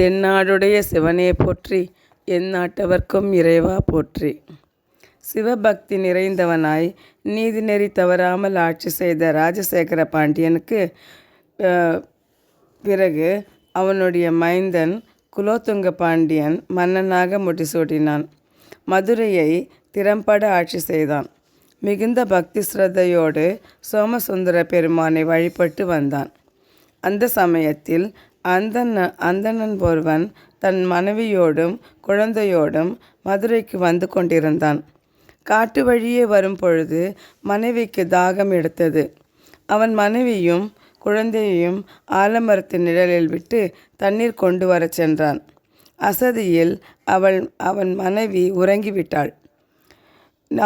தென்னாடுடைய சிவனே போற்றி எந்நாட்டவர்க்கும் இறைவா போற்றி. சிவபக்தி நிறைந்தவனாய் நீதிநெறி தவறாமல் ஆட்சி செய்த ராஜசேகர பாண்டியனுக்கு பிறகு அவனுடைய மைந்தன் குலோத்துங்க பாண்டியன் மன்னனாக முடிசூட்டினான். மதுரையை திறம்பட ஆட்சி செய்தான். மிகுந்த பக்தி ஸ்ரத்தையோடு சோமசுந்தர பெருமானை வழிபட்டு வந்தான். அந்த சமயத்தில் அந்தன அந்தணன் ஒருவன் தன் மனைவியோடும் குழந்தையோடும் மதுரைக்கு வந்து கொண்டிருந்தான். காட்டு வழியே வரும் பொழுது மனைவிக்கு தாகம் எடுத்தது. அவன் மனைவியும் குழந்தையையும் ஆலமரத்தின் நிழலில் விட்டு தண்ணீர் கொண்டு வரச் சென்றான். அசதியில் அவள் அவன் மனைவி உறங்கிவிட்டாள்.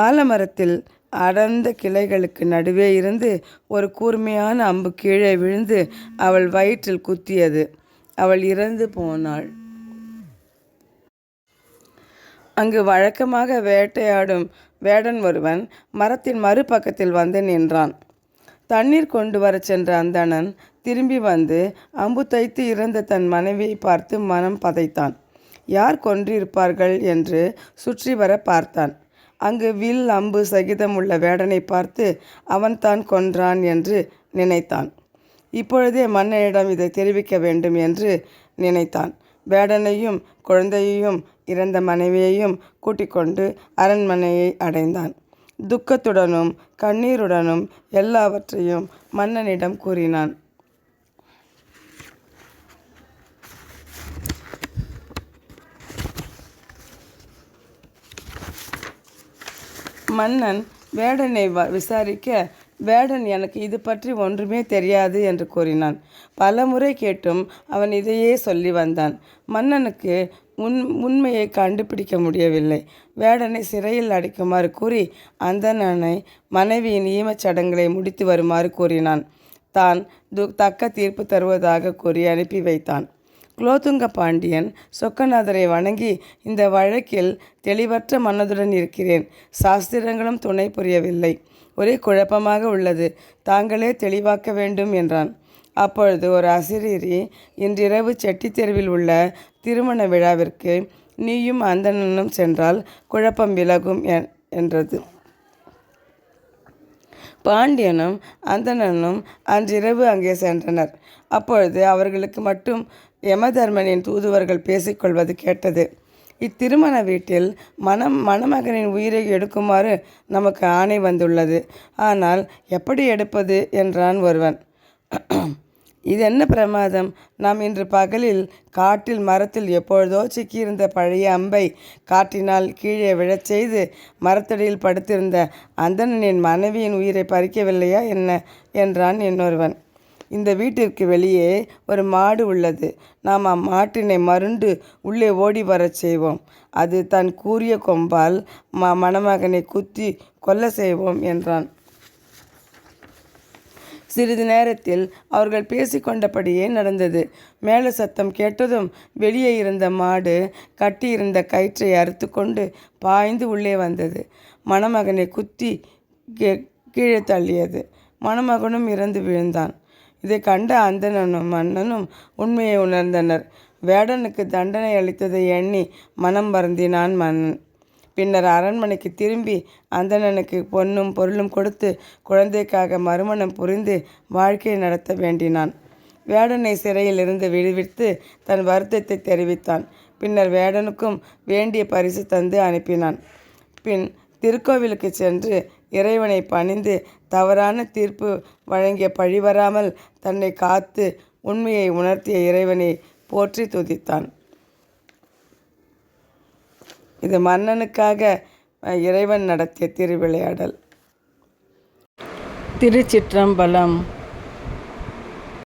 ஆலமரத்தில் அடர்ந்த கிளைகளுக்கு நடுவே இருந்து ஒரு கூர்மையான அம்பு கீழே விழுந்து அவள் வயிற்றில் குத்தியது. அவள் இறந்து போனாள். அங்கு வழக்கமாக வேட்டையாடும் வேடன் ஒருவன் மரத்தின் மறுபக்கத்தில் வந்து நின்றான். தண்ணீர் கொண்டு வரச் சென்ற அந்தணன் திரும்பி வந்து அம்பு தைத்து இறந்த தன் மனைவியை பார்த்து மனம் பதைத்தான். யார் கொன்றிருப்பார்கள் என்று சுற்றி வர பார்த்தான். அங்கு வில் அம்பு சகிதம் உள்ள வேடனை பார்த்து அவன் தான் கொன்றான் என்று நினைத்தான். இப்பொழுதே மன்னனிடம் இதை தெரிவிக்க வேண்டும் என்று நினைத்தான். வேடனையும் குழந்தையையும் இறந்த மனைவியையும் கூட்டிக்கொண்டு அரண்மனையை அடைந்தான். துக்கத்துடனும் கண்ணீருடனும் எல்லாவற்றையும் மன்னனிடம் கூறினான். மன்னன் வேடனை வ- விசாரிக்க வேடன் எனக்கு இது பற்றி ஒன்றுமே தெரியாது என்று கூறினான். பலமுறை கேட்டும் அவன் இதையே சொல்லி வந்தான். மன்னனுக்கு உண் உண்மையை கண்டுபிடிக்க முடியவில்லை. வேடனை சிறையில் அடைக்குமாறு கூறி அந்தணனை மனைவியின் ஈமச் சடங்குகளை முடித்து வருமாறு கூறினான். தான் து தக்க தீர்ப்பு தருவதாக கூறி அனுப்பி வைத்தான். குலோத்துங்க பாண்டியன் சொக்கநாதரை வணங்கி இந்த வழக்கில் தெளிவற்ற மனதுடன் இருக்கிறேன். சாஸ்திரங்களும் துணை புரியவில்லை. ஒரே குழப்பமாக உள்ளது. தாங்களே தெளிவாக்க வேண்டும் என்றான். அப்பொழுது ஒரு அசிரீரி இன்றிரவு செட்டி தெருவில் உள்ள திருமண விழாவிற்கு நீயும் அந்தணனும் சென்றால் குழப்பம் விலகும் என்றது. பாண்டியனும் அந்தணனும் அன்றிரவு அங்கே சென்றனர். அப்பொழுது அவர்களுக்கு மட்டும் யமதர்மனின் தூதுவர்கள் பேசிக்கொள்வது கேட்டது. இத்திருமண வீட்டில் மணம் மணமகனின் உயிரை எடுக்குமாறு நமக்கு ஆணை வந்துள்ளது. ஆனால் எப்படி எடுப்பது என்றான் ஒருவன். இது என்ன பிரமாதம்? நாம் இன்று பகலில் காட்டில் மரத்தில் எப்பொழுதோ சிக்கியிருந்த பழைய அம்பை காற்றினால் கீழே விழச் செய்து மரத்தடியில் படுத்திருந்த அந்தணனின் மனைவியின் உயிரை பறிக்கவில்லையா என்ன? என்றான் இன்னொருவன். இந்த வீட்டிற்கு வெளியே ஒரு மாடு உள்ளது. நாம் அம்மாட்டினை மருண்டு உள்ளே ஓடி வரச் செய்வோம். அது தன் கூறிய கொம்பால் ம மணமகனை குத்தி கொல்ல செய்வோம் என்றான். சிறிது நேரத்தில் அவர்கள் பேசிக்கொண்டபடியே நடந்தது. மேல சத்தம் கேட்டதும் வெளியே இருந்த மாடு கட்டியிருந்த கயிற்றை அறுத்து கொண்டு பாய்ந்து உள்ளே வந்தது. மணமகனை குத்தி கீழே தள்ளியது. மணமகனும் இறந்து விழுந்தான். இதை கண்ட அந்தணனும் மன்னனும் உண்மையை உணர்ந்தனர். வேடனுக்கு தண்டனை அளித்ததை எண்ணி மனம் வருந்தினான் மன்னன். பின்னர் அரண்மனைக்கு திரும்பி அந்தணனுக்கு பொன்னும் பொருளும் கொடுத்து குழந்தைக்காக மறுமணம் புரிந்து வாழ்க்கை நடத்த வேண்டினான். வேடனை சிறையில் இருந்து விடுவித்து தன் வருத்தத்தை தெரிவித்தான். பின்னர் வேடனுக்கும் வேண்டிய பரிசு தந்து அனுப்பினான். பின் திருக்கோவிலுக்கு சென்று இறைவனை பணிந்து தவறான தீர்ப்பு வழங்கிய பழிவராமல் தன்னை காத்து உண்மையை உணர்த்திய இறைவனை போற்றி துதித்தான். இது மன்னனுக்காக இறைவன் நடத்திய திருவிளையாடல். திருச்சிற்றம்பலம்